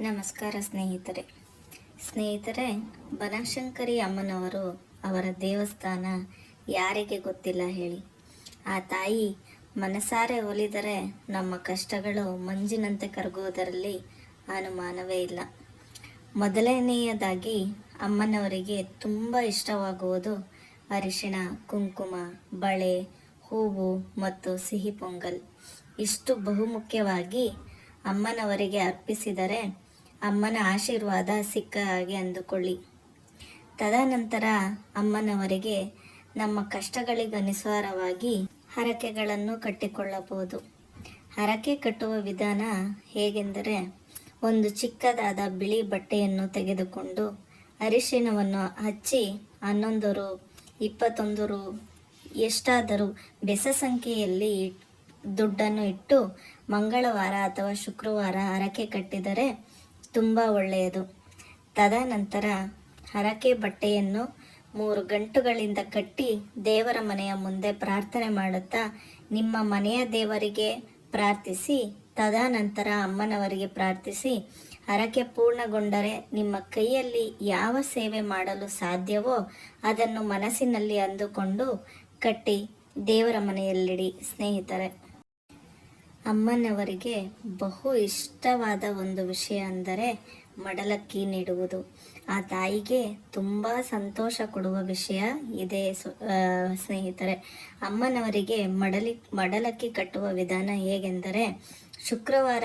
ನಮಸ್ಕಾರ ಸ್ನೇಹಿತರೆ. ಸ್ನೇಹಿತರೆ, ಬನಶಂಕರಿ ಅಮ್ಮನವರು ಅವರ ದೇವಸ್ಥಾನ ಯಾರಿಗೆ ಗೊತ್ತಿಲ್ಲ ಹೇಳಿ. ಆ ತಾಯಿ ಮನಸಾರೆ ಒಲಿದರೆ ನಮ್ಮ ಕಷ್ಟಗಳು ಮಂಜಿನಂತೆ ಕರಗುವುದರಲ್ಲಿ ಅನುಮಾನವೇ ಇಲ್ಲ. ಮೊದಲನೆಯದಾಗಿ ಅಮ್ಮನವರಿಗೆ ತುಂಬ ಇಷ್ಟವಾಗುವುದು ಅರಿಶಿಣ, ಕುಂಕುಮ, ಬಳೆ, ಹೂವು ಮತ್ತು ಸಿಹಿ ಪೊಂಗಲ್. ಇಷ್ಟು ಬಹುಮುಖ್ಯವಾಗಿ ಅಮ್ಮನವರಿಗೆ ಅರ್ಪಿಸಿದರೆ ಅಮ್ಮನ ಆಶೀರ್ವಾದ ಸಿಕ್ಕ ಹಾಗೆ ಅಂದುಕೊಳ್ಳಿ. ತದನಂತರ ಅಮ್ಮನವರಿಗೆ ನಮ್ಮ ಕಷ್ಟಗಳಿಗನುಸಾರವಾಗಿ ಹರಕೆಗಳನ್ನು ಕಟ್ಟಿಕೊಳ್ಳಬಹುದು. ಹರಕೆ ಕಟ್ಟುವ ವಿಧಾನ ಹೇಗೆಂದರೆ, ಒಂದು ಚಿಕ್ಕದಾದ ಬಿಳಿ ಬಟ್ಟೆಯನ್ನು ತೆಗೆದುಕೊಂಡು ಅರಿಶಿಣವನ್ನು ಹಚ್ಚಿ ಹನ್ನೊಂದು ರು, ಇಪ್ಪತ್ತೊಂದು ರು, ಎಷ್ಟಾದರೂ ಬೆಸ ಸಂಖ್ಯೆಯಲ್ಲಿ ದುಡ್ಡನ್ನು ಇಟ್ಟು ಮಂಗಳವಾರ ಅಥವಾ ಶುಕ್ರವಾರ ಹರಕೆ ಕಟ್ಟಿದರೆ ತುಂಬ ಒಳ್ಳೆಯದು. ತದನಂತರ ಹರಕೆ ಬಟ್ಟೆಯನ್ನು ಮೂರು ಗಂಟುಗಳಿಂದ ಕಟ್ಟಿ ದೇವರ ಮನೆಯ ಮುಂದೆ ಪ್ರಾರ್ಥನೆ ಮಾಡುತ್ತಾ ನಿಮ್ಮ ಮನೆಯ ದೇವರಿಗೆ ಪ್ರಾರ್ಥಿಸಿ, ತದನಂತರ ಅಮ್ಮನವರಿಗೆ ಪ್ರಾರ್ಥಿಸಿ, ಹರಕೆ ಪೂರ್ಣಗೊಂಡರೆ ನಿಮ್ಮ ಕೈಯಲ್ಲಿ ಯಾವ ಸೇವೆ ಮಾಡಲು ಸಾಧ್ಯವೋ ಅದನ್ನು ಮನಸ್ಸಿನಲ್ಲಿ ಅಂದುಕೊಂಡು ಕಟ್ಟಿ ದೇವರ ಮನೆಯಲ್ಲಿಡಿ ಸ್ನೇಹಿತರೆ. ಅಮ್ಮನವರಿಗೆ ಬಹು ಇಷ್ಟವಾದ ಒಂದು ವಿಷಯ ಅಂದರೆ ಮಡಲಕ್ಕಿ ನೀಡುವುದು. ಆ ತಾಯಿಗೆ ತುಂಬ ಸಂತೋಷ ಕೊಡುವ ವಿಷಯ ಇದೆ ಸ್ನೇಹಿತರೆ. ಅಮ್ಮನವರಿಗೆ ಮಡಲಿ, ಮಡಲಕ್ಕಿ ಕಟ್ಟುವ ವಿಧಾನ ಹೇಗೆಂದರೆ ಶುಕ್ರವಾರ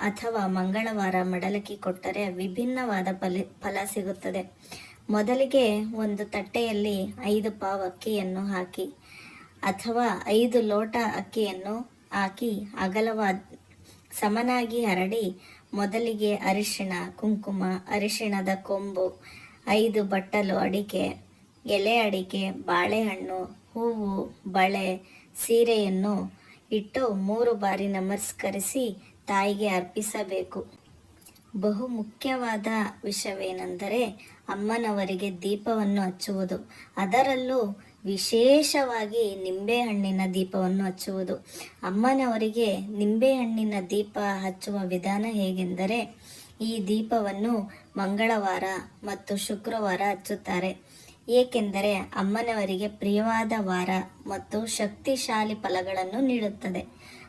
ಅಥವಾ ಮಂಗಳವಾರ ಮಡಲಕ್ಕಿ ಕೊಟ್ಟರೆ ವಿಭಿನ್ನವಾದ ಫಲ ಫಲ ಸಿಗುತ್ತದೆ. ಮೊದಲಿಗೆ ಒಂದು ತಟ್ಟೆಯಲ್ಲಿ ಐದು ಪಾವ್ ಅಕ್ಕಿಯನ್ನು ಹಾಕಿ ಅಥವಾ ಐದು ಲೋಟ ಅಕ್ಕಿಯನ್ನು ಹಾಕಿ ಅಗಲವಾದ, ಸಮನಾಗಿ ಹರಡಿ ಮೊದಲಿಗೆ ಅರಿಶಿಣ, ಕುಂಕುಮ, ಅರಿಶಿಣದ ಕೊಂಬು, ಐದು ಬಟ್ಟಲು ಅಡಿಕೆ, ಎಲೆ ಅಡಿಕೆ, ಬಾಳೆಹಣ್ಣು, ಹೂವು, ಬಳೆ, ಸೀರೆಯನ್ನು ಇಟ್ಟು ಮೂರು ಬಾರಿ ನಮಸ್ಕರಿಸಿ ತಾಯಿಗೆ ಅರ್ಪಿಸಬೇಕು. ಬಹು ಮುಖ್ಯವಾದ ವಿಷಯವೇನೆಂದರೆ ಅಮ್ಮನವರಿಗೆ ದೀಪವನ್ನು ಹಚ್ಚುವುದು. ಅದರಲ್ಲೂ ವಿಶೇಷವಾಗಿ ನಿಂಬೆಹಣ್ಣಿನ ದೀಪವನ್ನು ಹಚ್ಚುವುದು. ಅಮ್ಮನವರಿಗೆ ನಿಂಬೆಹಣ್ಣಿನ ದೀಪ ಹಚ್ಚುವ ವಿಧಾನ ಹೇಗೆಂದರೆ, ಈ ದೀಪವನ್ನು ಮಂಗಳವಾರ ಮತ್ತು ಶುಕ್ರವಾರ ಹಚ್ಚುತ್ತಾರೆ. ಏಕೆಂದರೆ ಅಮ್ಮನವರಿಗೆ ಪ್ರಿಯವಾದ ವಾರ ಮತ್ತು ಶಕ್ತಿಶಾಲಿ ಫಲಗಳನ್ನು ನೀಡುತ್ತದೆ.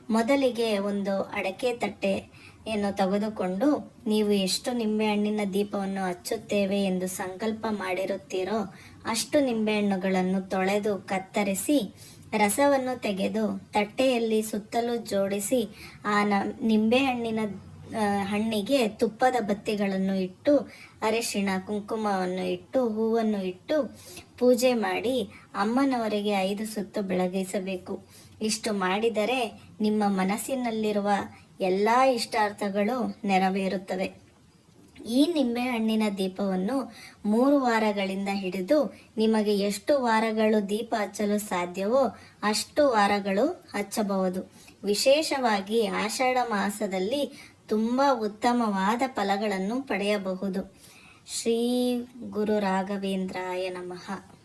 ಮೊದಲಿಗೆ ಒಂದು ಅಡಕೆ ತಟ್ಟೆಯನ್ನು ತೆಗೆದುಕೊಂಡು ನೀವು ಎಷ್ಟು ನಿಂಬೆಹಣ್ಣಿನ ದೀಪವನ್ನು ಹಚ್ಚುತ್ತೇವೆ ಎಂದು ಸಂಕಲ್ಪ ಮಾಡಿರುತ್ತೀರೋ ಅಷ್ಟು ನಿಂಬೆಹಣ್ಣುಗಳನ್ನು ತೊಳೆದು ಕತ್ತರಿಸಿ, ರಸವನ್ನು ತೆಗೆದು ತಟ್ಟೆಯಲ್ಲಿ ಸುತ್ತಲೂ ಜೋಡಿಸಿ, ಆ ನ ನಿಂಬೆಹಣ್ಣಿನ ಹಣ್ಣಿಗೆ ತುಪ್ಪದ ಬತ್ತಿಗಳನ್ನು ಇಟ್ಟು, ಅರಿಶಿಣ, ಕುಂಕುಮವನ್ನು ಇಟ್ಟು, ಹೂವನ್ನು ಇಟ್ಟು ಪೂಜೆ ಮಾಡಿ ಅಮ್ಮನವರಿಗೆ ಐದು ಸುತ್ತು ಬೆಳಗಿಸಬೇಕು. ಇಷ್ಟು ಮಾಡಿದರೆ ನಿಮ್ಮ ಮನಸ್ಸಿನಲ್ಲಿರುವ ಎಲ್ಲ ಇಷ್ಟಾರ್ಥಗಳು ನೆರವೇರುತ್ತವೆ. ಈ ನಿಂಬೆಹಣ್ಣಿನ ದೀಪವನ್ನು ಮೂರು ವಾರಗಳಿಂದ ಹಿಡಿದು ನಿಮಗೆ ಎಷ್ಟು ವಾರಗಳು ದೀಪ ಹಚ್ಚಲು ಸಾಧ್ಯವೋ ಅಷ್ಟು ವಾರಗಳು ಹಚ್ಚಬಹುದು. ವಿಶೇಷವಾಗಿ ಆಷಾಢ ಮಾಸದಲ್ಲಿ ತುಂಬ ಉತ್ತಮವಾದ ಫಲಗಳನ್ನು ಪಡೆಯಬಹುದು. ಶ್ರೀ ಗುರು ರಾಘವೇಂದ್ರಾಯ ನಮಃ.